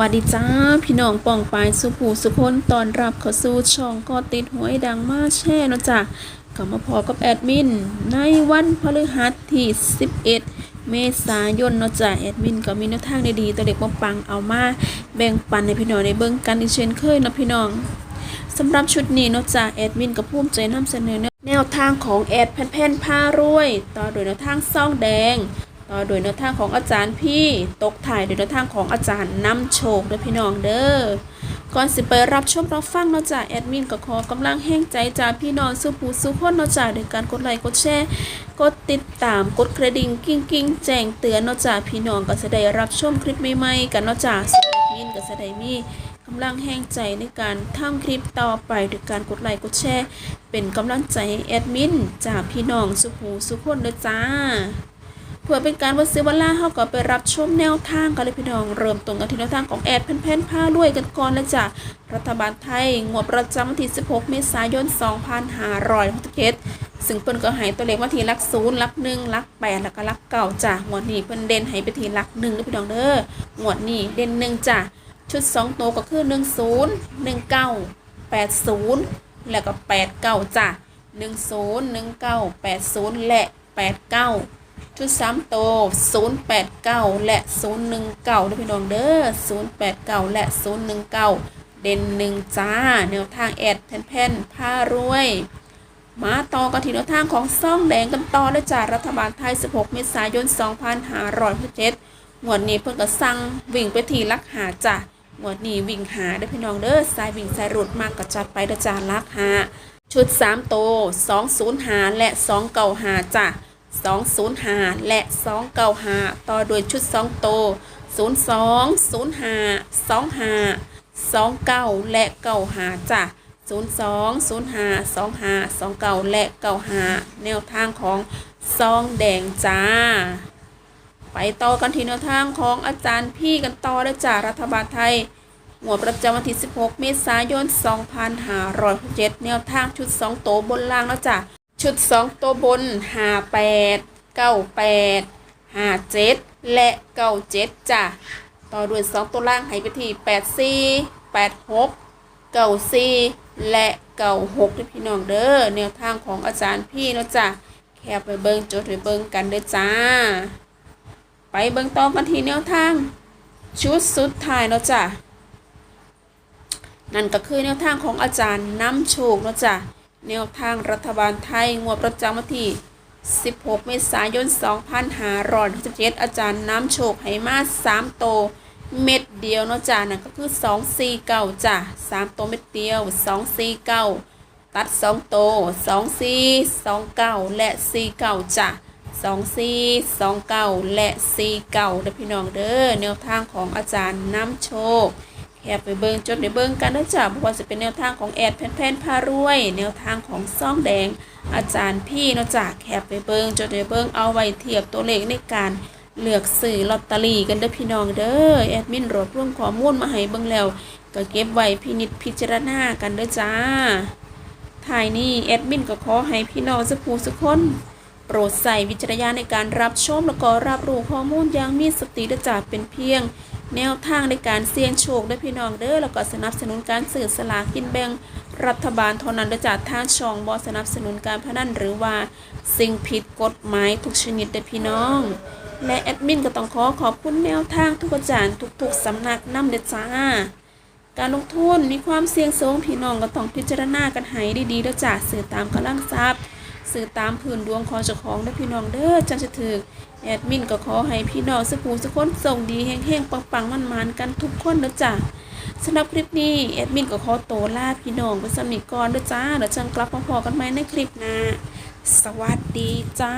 วัสดีจ้า พี่น้องป่องปายสุภูสุพนตอนรับเข้าสู่ช่องก็ติดหวยดังมากแช่เนาะจ้ะกลับมาพอกับแอดมิน ในวันพฤหัสที่ 11 เมษายนเนาะจ้ะแอดมินก็มีแนวทางดีๆตัวเด็กมาปังเอามาแบ่งปันให้พี่น้องในเบิ่งกันอีกเช่นเคยนะพี่น้องสำหรับชุดนี้เนาะจ้ะแอดมินก็ภูมิใจนำเสนอแนวทางของแอดแผ่นๆผ้ารวย ต่อโดยแนวทางซองแดง ต่อโดยแนวทางของอาจารย์พี่ตกถ่ายโดยแนวทางของอาจารย์นำโชคเด้อพี่น้องเด้อก่อนสิไปรับชมรับฟังเนาะจ้ะแอดมินก็ขอกำลังแห้งใจจากพี่น้องสุผู้สุคนเนาะจ้ะโดยการกดไลค์กดแชร์กดติดตามกดกระดิ่งกิ้งกิ้งแจ้งเตือนเนาะจ้ะพี่น้องก็จะได้รับชมคลิปใหม่ๆกันเนาะจ้ะส่วนแอดมินก็จะได้มีกำลังแห้งใจในการทำคลิปต่อไปโดยการกดไลค์กดแชร์เป็นกำลังใจให้แอดมินจากพี่น้องสุผู้สุคนเด้อจ้า เพื่อเป็นการวัดซื้อวันล่าเขาก็ไปรับชมแนวทางกันเลยพี่น้อง เริ่มตรงกันที่แนวทางของแอดแผ่นๆผ้ารวยกันก่อนเลยจ้ะรัฐบาลไทยงวดประจำวันที่ 16 เมษายน 2567ซึ่งเพิ่นก็ให้ตัวเลขว่าทีหลักศูนย์ลักหนึ่งลักแปดแล้วก็ลักเก่าจ้ะงวดนี้เพิ่นเด่นให้ไปทีหลักหนึ่งเด้อพี่น้องเด้องวดนี้เด่นหนึ่งจ้ะชุดสองตัวก็คือ10 19 80แล้วก็89จ้ะ10 19 80และ89 ชุด3โตว089แปดเก่าและ019เก้าด้อพี่น้องเด้อ089แปดเก่าและ019เก่าเด่นหนึ่งจ้าแนวทางแอดแผ่นๆผ้ารวย มาต่อกันที่แนวทางของซ่องแดงกันต่อเลยจ้ารัฐบาลไทย 16 เมษายน 2567งวดนี้เพิ่นก็สั่งวิ่งไปทีลักหาจ้ะงวดนี้วิ่งหาเด้พี่น้องเด้อสายวิ่งสายรุดมากก็จัดไปเด้อจ้าลักหาชุด 3 โต 205 และ 295จ้ะ 205 และ 295 ต่อด้วยชุด 2 โต 02 05 25 29 และ 95จ้ะ02 05 25 29 และ 95 แนวทางของซองแดงจ้า ไปต่อกันที่แนวทางของอาจารย์พี่กันต่อเลยจ้ารัฐบาลไทยหัวดประจำวันที่ 16 เมษายน 2567 แนวทางชุด 2 โตบนล่างแล้วจ้ะ ชุด 2 ตัวบน 58 98 57 และ 97จ้ะต่อด้วย 2 ตัวล่างให้ไปที่84 86 94 และ 96ด้วยพี่น้องเด้อแนวทางของอาจารย์พี่เนาะจ้ะแคบไปเบิ่งจดไปเบิ่งกันเด้อจ้า ไปเบิ่งต่อกันที่แนวทาง ชุดสุดท้ายเนาะจ้ะนั่นก็คือแนวทางของอาจารย์น้ำโชคเนาะจ้ะ แนวทางรัฐบาลไทย งวดประจำวันที่ 16 เมษายน 2567 อาจารย์น้ำโชคให้มา3โต เม็ดเดียวเนาะจ้ะนั่นก็คือ 249จ้ะ3โตเม็ดเดียว 249 ตัด 2 โต 24 29 และ 49จ้ะ24 29 และ 49เด้อพี่น้องเด้อแนวทางของอาจารย์น้ำโชค แคบไปเบิงจดในเบิงกันนะจ๊ะเพราะว่าจะเป็นแนวทางของแอดแผ่นแผ่นพารวย แนวทางของซ่องแดง อาจารย์พี่นะจ๊ะแคบไปเบิงจดในเบิงเอาไว้เทียบตัวเลขในการเลือกซื้อลอตเตอรี่กันเด้อพี่น้องเด้อแอดมินรวบรวมข้อมูลมาให้เบิ่งแล้ว ก็เก็บไว้พินิจพิจารณากันเด้อจ้าท้ายนี้แอดมินก็ขอให้พี่น้องสักผู้สักคนโปรดใส่วิจารณญาณในการรับชมแล้วก็รับรู้ข้อมูลอย่างมีสติเด้อจ้าเป็นเพียง แนวทางในการเสี่ยงโชคได้อพี่น้องเด้อแล้วก็สนับสนุนการสื่อสลากกินแบ่งรัฐบาลเท่านั้นเด้จากทางช่องบอสนับสนุนการพนันหรือว่าสิ่งผิดกฎหมายทุกชนิดเด้อพี่น้อง และแอดมินก็ต้องขอขอบคุณแนวทางทุกอาจารย์ทุกๆสำนักนำเด้อจ้าการลงทุนมีความเสี่ยงสูงพี่น้องก็ต้องพิจารณากันให้ดีๆด้อจ้าสื่อตามกำลังทรัพย์ สื่อตามพื้นดวงของเจ้าของและพี่น้องเด้อจังจะถือแอดมินก็ขอให้พี่น้องสักผูสุขคนส่งดีแห้งๆปังๆมันๆกันทุกคนเด้อจ้าสำหรับคลิปนี้แอดมินก็ขอโตลาพี่น้องไปสำนิก่อนเด้อจ้าเดี๋ยวจังกลับมาพอกันใหม่ในคลิปหน้าสวัสดีจ้า